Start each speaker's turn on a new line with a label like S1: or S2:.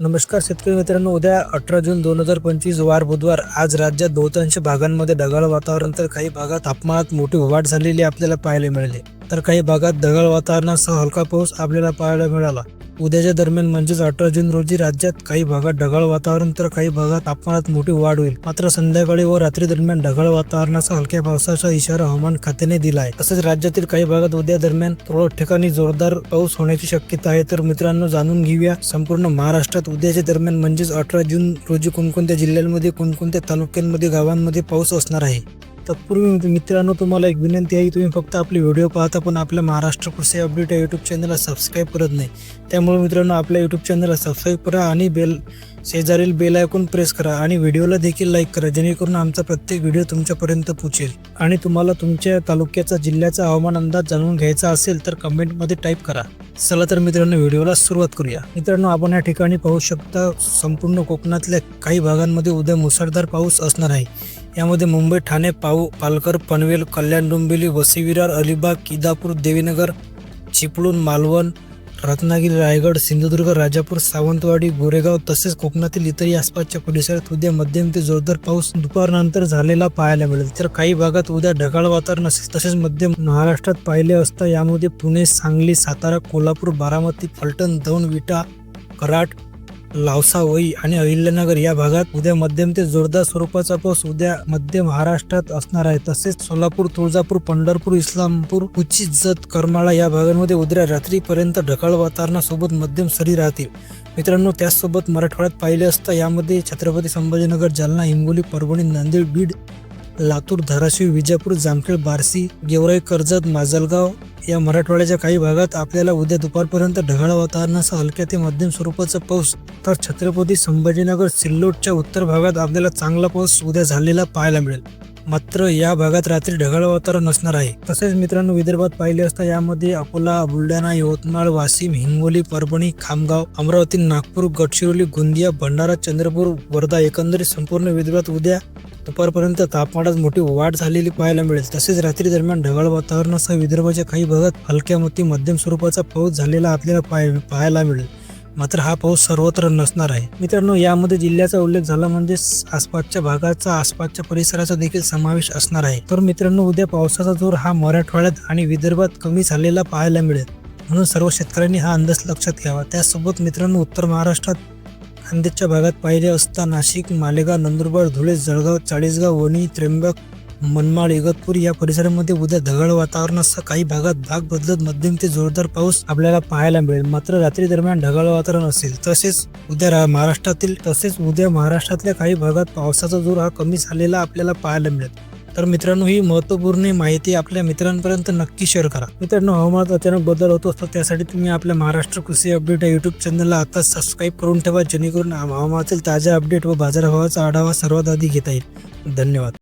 S1: नमस्कार शेतकरी मित्रांनो उद्या अठरा जून दोन हजार पंचवीस वार बुधवार. आज राज्यात बहुतांश भागांमध्ये ढगाळ वातावरण तर काही भागात तापमानात मोठी वाढ झालेली आपल्याला पाहायला मिळाली. तर काही भागात ढगाळ वातावरणासह हलका पाऊस आपल्याला पाहायला मिळाला. उद्याच्या दरम्यान म्हणजेच अठरा जून रोजी राज्यात काही भागात ढगाळ वातावरण तर काही भागात तापमानात मोठी वाढ होईल. मात्र संध्याकाळी व रात्री दरम्यान ढगाळ वातावरणाचा हलक्या पावसाचा इशारा हवामान खात्याने दिला आहे तसेच राज्यातील काही भागात उद्या दरम्यान तुरळक ठिकाणी जोरदार पाऊस होण्याची शक्यता आहे. तर मित्रांनो जाणून घेऊया संपूर्ण महाराष्ट्रात उद्याच्या दरम्यान म्हणजेच अठरा जून रोजी कोणकोणत्या जिल्ह्यांमध्ये कोणकोणत्या तालुक्यांमध्ये गावांमध्ये पाऊस असणार आहे. तत्पूर्वी मित्रांनो तुम्हाला एक विनंती आहे तुम्ही फक्त आपले व्हिडिओ पाहता पण आपल्या महाराष्ट्र कृषी अपडेट या यूट्यूब चॅनलला सबस्क्राईब करत नाही. त्यामुळे मित्रांनो आपल्या यूट्यूब चॅनलला सबस्क्राईब करा आणि बेल शेजारील बेल आयकॉन प्रेस करा आणि व्हिडिओला देखील लाईक करा जेणेकरून आमचा प्रत्येक व्हिडिओ तुमच्यापर्यंत पोहोचेल. आणि तुम्हाला तुमच्या तालुक्याचा जिल्ह्याचा हवामान अंदाज जाणून घ्यायचा असेल तर कमेंटमध्ये टाईप करा. चला तर मित्रांनो व्हिडिओला सुरुवात करूया. मित्रांनो आपण या ठिकाणी पाहू शकता संपूर्ण कोकणातल्या काही भागांमध्ये उद्या मुसळधार पाऊस असणार आहे. यामध्ये मुंबई ठाणे पाऊ पालघर पनवेल कल्याण डोंबिवली वसईविरार अलिबाग किदापूर देवीनगर चिपळूण मालवण रत्नागिरी रायगड सिंधुदुर्ग राजापूर सावंतवाडी गोरेगाव तसेच कोकणातील इतरही आसपासच्या परिसरात उद्या मध्यम ते जोरदार पाऊस दुपारनंतर झालेला पाहायला मिळेल. तर काही भागात उद्या ढगाळ वातावरण असेल तसेच मध्य महाराष्ट्रात पाहिले असता यामध्ये पुणे सांगली सातारा कोल्हापूर बारामती फलटण दौंड विटा कराड लावसा वई आणि अहिल्यानगर या भागात उद्या मध्यम ते जोरदार स्वरूपाचा पाऊस उद्या मध्य महाराष्ट्रात असणार आहे. तसेच सोलापूर तुळजापूर पंढरपूर इस्लामपूर उच्ची जत करमाळा या भागांमध्ये उद्या रात्रीपर्यंत ढकाळ वातावरणासोबत मध्यम सरी राहतील. मित्रांनो त्याचसोबत मराठवाड्यात पाहिले असता यामध्ये छत्रपती संभाजीनगर जालना हिंगोली परभणी नांदेड बीड लातूर धाराशिव विजापूर जामखेड बार्शी गेवराई कर्जत माजलगाव या मराठवाड्याच्या काही भागात आपल्याला उद्या दुपारपर्यंत ढगाळ वातावरणासह हलक्या ते मध्यम स्वरूपाचा पाऊस तर छत्रपती संभाजीनगर सिल्लोडच्या उत्तर भागात आपल्याला चांगला पाऊस उद्या झालेला पाहायला मिळेल. मात्र या भागात रात्री ढगाळ वातावरण असणार आहे. तसेच मित्रांनो विदर्भात पाहिले असता यामध्ये अकोला बुलढाणा यवतमाळ वाशिम हिंगोली परभणी खामगाव अमरावती नागपूर गडचिरोली गोंदिया भंडारा चंद्रपूर वर्धा एकंदरीत संपूर्ण विदर्भात उद्या दुपारपर्यंत तापमानात मोठी वाढ झालेली पाहायला मिळेल. तसेच रात्री दरम्यान ढगाळ वातावरणासह विदर्भाच्या काही भागात हलक्या मोठी मध्यम स्वरूपाचा पाऊस झालेला आपल्याला पाहाय पाहायला मिळेल. मात्र हा पाऊस सर्वत्र नसणार आहे. मित्रांनो यामध्ये जिल्ह्याचा उल्लेख झाला म्हणजे आसपासच्या भागाचा आसपासच्या परिसराचा देखील समावेश असणार आहे. तर मित्रांनो उद्या पावसाचा जोर हा मराठवाड्यात आणि विदर्भात कमी झालेला पाहायला मिळेल. म्हणून सर्व शेतकऱ्यांनी हा अंदाज लक्षात घ्यावा. त्यासोबत मित्रांनो उत्तर महाराष्ट्रात खानदेशच्या भागात पाहिले असता नाशिक मालेगाव नंदुरबार धुळे जळगाव चाळीसगाव वणी त्र्यंबक मनमाड इगतपूर या परिसरामध्ये उद्या ढगाळ वातावरणासह काही भागात भाग बदलत मध्यम ते जोरदार पाऊस आपल्याला पाहायला मिळेल. मात्र रात्री दरम्यान ढगाळ वातावरण असेल. तसेच उद्या रा- महाराष्ट्रातील तसेच उद्या महाराष्ट्रातल्या काही भागात पावसाचा जोर हा कमी झालेला आपल्याला पाहायला मिळेल. तर मित्रांनो ही महत्त्वपूर्ण माहिती आपल्या मित्रांपर्यंत नक्की शेअर करा. मित्रांनो हवामानात अचानक बदल होत असतो त्यासाठी तुम्ही आपल्या महाराष्ट्र कृषी अपडेट या युट्यूब चॅनलला आता सबस्क्राईब करून ठेवा जेणेकरून हवामानातील ताज्या अपडेट व बाजारभावाचा आढावा सर्वात आधी घेता येईल. धन्यवाद.